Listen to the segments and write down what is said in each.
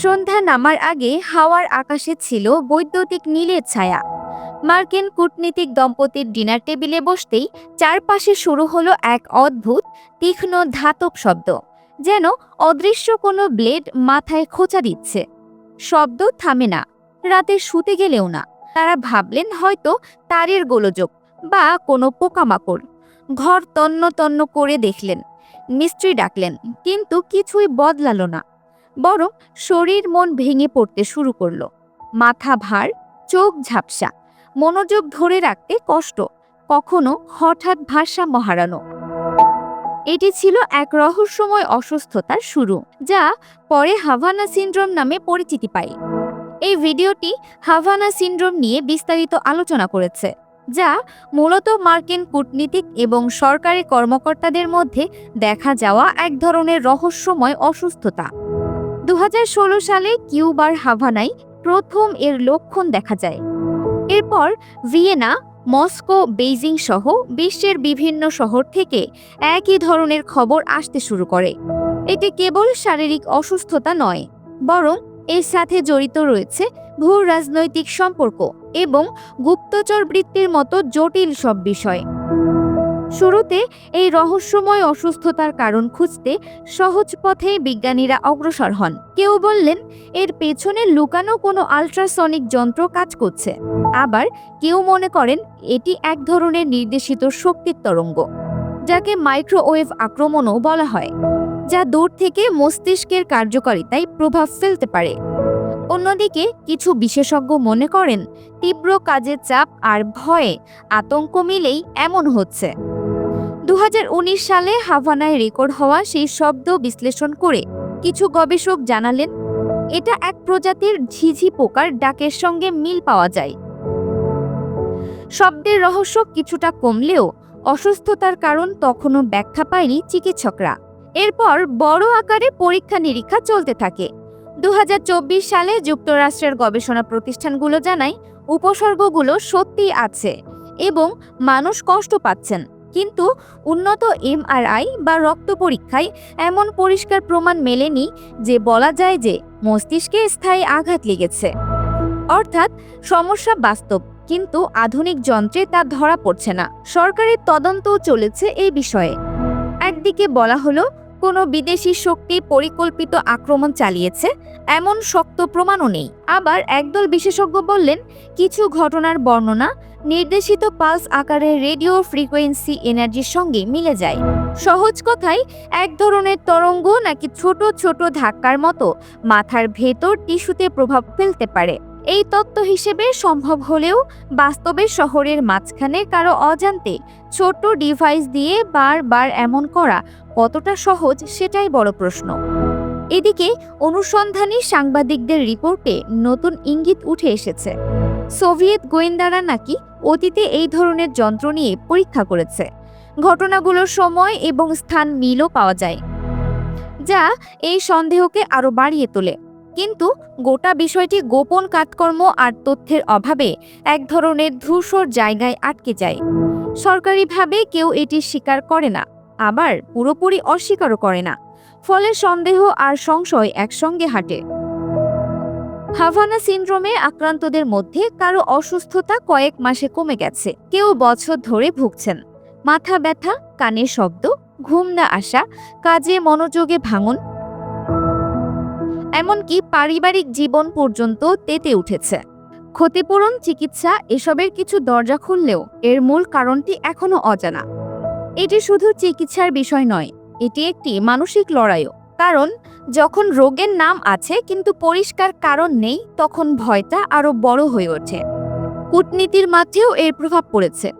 সন্ধ্যা নামার আগে হাওয়ার আকাশে ছিল বৈদ্যুতিক নীলের ছায়া। মার্কিন কূটনীতিক দম্পতির ডিনার টেবিলে বসতেই চারপাশে শুরু হলো এক অদ্ভুত, তীক্ষ্ণ ধাতব শব্দ, যেন অদৃশ্য কোনো ব্লেড মাথায় খোঁচা দিচ্ছে। শব্দ থামে না, রাতে শুতে গেলেও না। তারা ভাবলেন হয়তো তারের গোলযোগ বা কোনো পোকামাকড়। ঘর তন্ন তন্ন করে দেখলেন, মিস্ত্রি ডাকলেন, কিন্তু কিছুই বদলালো না। বরং শরীর মন ভেঙে পড়তে শুরু করল। মাথা ভার, চোখ ঝাপসা, মনোযোগ ধরে রাখতে কষ্ট, কখনো হঠাৎ ভাষা মহারানো। এটি ছিল এক রহস্যময় অসুস্থতার শুরু, যা পরে হাভানা সিনড্রোম নামে পরিচিতি পায়। এই ভিডিওটি হাভানা সিনড্রোম নিয়ে বিস্তারিত আলোচনা করেছে, যা মূলত মার্কিন কূটনীতিক এবং সরকারি কর্মকর্তাদের মধ্যে দেখা যাওয়া এক ধরনের রহস্যময় অসুস্থতা। দু হাজার ষোলো সালে কিউবার হাভানায় প্রথম এর লক্ষণ দেখা যায়। এরপর ভিয়েনা, মস্কো, বেইজিং সহ বিশ্বের বিভিন্ন শহর থেকে একই ধরনের খবর আসতে শুরু করে। এটি কেবল শারীরিক অসুস্থতা নয়, বরং এর সাথে জড়িত রয়েছে ভূ রাজনৈতিক সম্পর্ক এবং গুপ্তচর বৃত্তির মতো জটিল সব বিষয়। শুরুতে এই রহস্যময় অসুস্থতার কারণ খুঁজতে সহজ পথে বিজ্ঞানীরা অগ্রসর হন। কেউ বললেন, এর পেছনে লুকানো কোনো আল্ট্রাসনিক যন্ত্র কাজ করছে। আবার কেউ মনে করেন, এটি এক ধরনের নির্দেশিত শক্তির তরঙ্গ, যাকে মাইক্রোওয়েভ আক্রমণও বলা হয়, যা দূর থেকে মস্তিষ্কের কার্যকারিতায় প্রভাব ফেলতে পারে। অন্যদিকে কিছু বিশেষজ্ঞ মনে করেন, তীব্র কাজের চাপ আর ভয়ে আতঙ্ক মিলেই এমন হচ্ছে। দু হাজার উনিশ সালে হাভানায় রেকর্ড হওয়া সেই শব্দ বিশ্লেষণ করে কিছু গবেষক জানালেন, এটা এক প্রজাতির ঝিঝি পোকার ডাকের সঙ্গে মিল পাওয়া যায়। শব্দের রহস্য কিছুটা কমলেও অসুস্থতার কারণ তখনও ব্যাখ্যা পায়নি চিকিৎসকরা। এরপর বড় আকারে পরীক্ষা নিরীক্ষা চলতে থাকে। দু হাজার চব্বিশ সালে যুক্তরাষ্ট্রের গবেষণা প্রতিষ্ঠানগুলো জানায়, উপসর্গগুলো সত্যিই আছে এবং মানুষ কষ্ট পাচ্ছেন। কিন্তু উন্নত এমআরআই বা রক্ত পরীক্ষায় এমন পরিষ্কার প্রমাণ মেলেনি যে বলা যায় যে মস্তিষ্কে স্থায়ী আঘাত লেগেছে। অর্থাৎ সমস্যা বাস্তব, কিন্তু আধুনিক যন্ত্রে তা ধরা পড়ছে না। সরকারের তদন্তও চলেছে এই বিষয়ে। একদিকে বলা হলো, কোনো বিদেশি শক্তি পরিকল্পিত আক্রমণ চালিয়েছে, এমন শক্ত প্রমাণও নেই। আবার একদল বিশেষজ্ঞ বললেন, কিছু ঘটনার বর্ণনা নির্দেশিত পালস আকারের রেডিও ফ্রিকোয়েন্সি এনার্জির সঙ্গে মিলে যায়। সহজ কথায়, এক ধরনের তরঙ্গ নাকি ছোট ছোট ধাক্কার মতো মাথার ভেতর টিস্যুতে প্রভাব ফেলতে পারে। এই তত্ত্ব হিসেবে সম্ভব হলেও বাস্তবে শহরের মাঝখানে কারও অজান্তে ছোট্ট ডিভাইস দিয়ে বারবার এমন করা কতটা সহজ সেটাই বড় প্রশ্ন। এদিকে অনুসন্ধানী সাংবাদিকদের রিপোর্টে নতুন ইঙ্গিত উঠে এসেছে। সোভিয়েত গোয়েন্দারা নাকি অতীতে এই ধরনের যন্ত্র নিয়ে পরীক্ষা করেছে। ঘটনাগুলোর সময় এবং স্থান মিলও পাওয়া যায়, যা এই সন্দেহকে আরও বাড়িয়ে তোলে। কিন্তু গোটা বিষয়টি গোপন কাজকর্ম আর তথ্যের অভাবে এক ধরনের ধূসর জায়গায় আটকে যায়। সরকারিভাবে কেউ এটি স্বীকার করে না, আবার পুরোপুরি অস্বীকারও করে না, ফলে সন্দেহ আর সংশয় একসঙ্গে হাঁটে। হাভানা সিনড্রোমে আক্রান্তদের মধ্যে কারও অসুস্থতা কয়েক মাসে কমে গেছে। কেউ বছর ধরে ভুগছেন। মাথা ব্যথা, কানের শব্দ, ঘুম না আসা, কাজে মনোযোগে ভাঙন। এমনকি পারিবারিক জীবন পর্যন্ত তেতে উঠেছে। ক্ষতিপূরণ, চিকিৎসা, এসবের কিছু দরজা খুললেও এর মূল কারণটি এখনও অজানা। এটি শুধু চিকিৎসার বিষয় নয়, এটি একটি মানসিক লড়াইও। কারণ যখন রোগের নাম আছে কিন্তু পরিষ্কার কারণ নেই, তখন ভয়টা আরও বড় হয়ে ওঠে। কূটনীতির মাঝেও এর প্রভাব পড়েছে।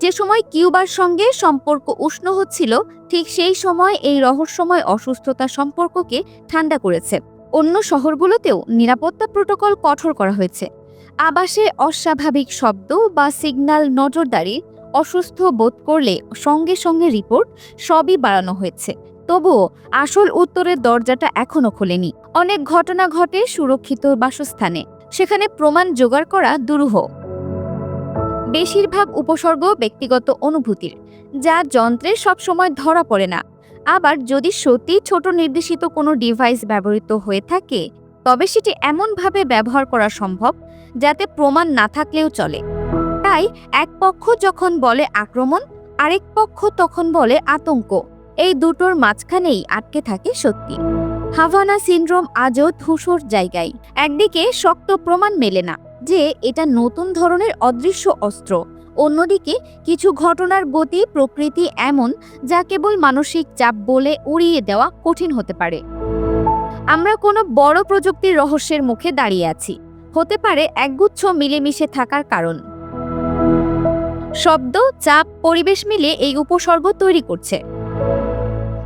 যে সময় কিউবার সঙ্গে সম্পর্ক উষ্ণ হচ্ছিল, ঠিক সেই সময় এই রহস্যময় অসুস্থতা সম্পর্ককে ঠান্ডা করেছে। অন্য শহরগুলোতেও নিরাপত্তা প্রোটোকল কঠোর করা হয়েছে। আবাসে অস্বাভাবিক শব্দ বা সিগন্যাল নজরদারি, অসুস্থ বোধ করলে সঙ্গে সঙ্গে রিপোর্ট সবই বাড়ানো হয়েছে। তবুও আসল উত্তরের দরজাটা এখনও খোলেনি। অনেক ঘটনা ঘটে সুরক্ষিত বাসস্থানে। সেখানে প্রমাণ জোগাড় করা দুরূহ। বেশিরভাগ উপসর্গ ব্যক্তিগত অনুভূতির, যা যন্ত্রে সবসময় ধরা পড়ে না। আবার যদি সত্যি ছোট নির্দেশিত কোনো ডিভাইস ব্যবহৃত হয়ে থাকে, তবে সেটি এমনভাবে ব্যবহার করা সম্ভব যাতে প্রমাণ না থাকলেও চলে। তাই এক পক্ষ যখন বলে আক্রমণ, আরেক পক্ষ তখন বলে আতঙ্ক। এই দুটোর মাঝখানেই আটকে থাকে সত্যি। হাভানা সিনড্রোম আজও ধূসর জায়গায়। একদিকে শক্ত প্রমাণ মেলে না যে এটা নতুন ধরনের অদৃশ্য অস্ত্র। অন্যদিকে কিছু ঘটনার গতি প্রকৃতি এমন যা কেবল মানসিক চাপ বলে উড়িয়ে দেওয়া কঠিন হতে পারে। আমরা কোনো বড় প্রযুক্তির রহস্যের মুখে দাঁড়িয়ে আছি। হতে পারে একগুচ্ছ মিলেমিশে থাকার কারণ। শব্দ, চাপ, পরিবেশ মিলে এই উপসর্গ তৈরি করছে।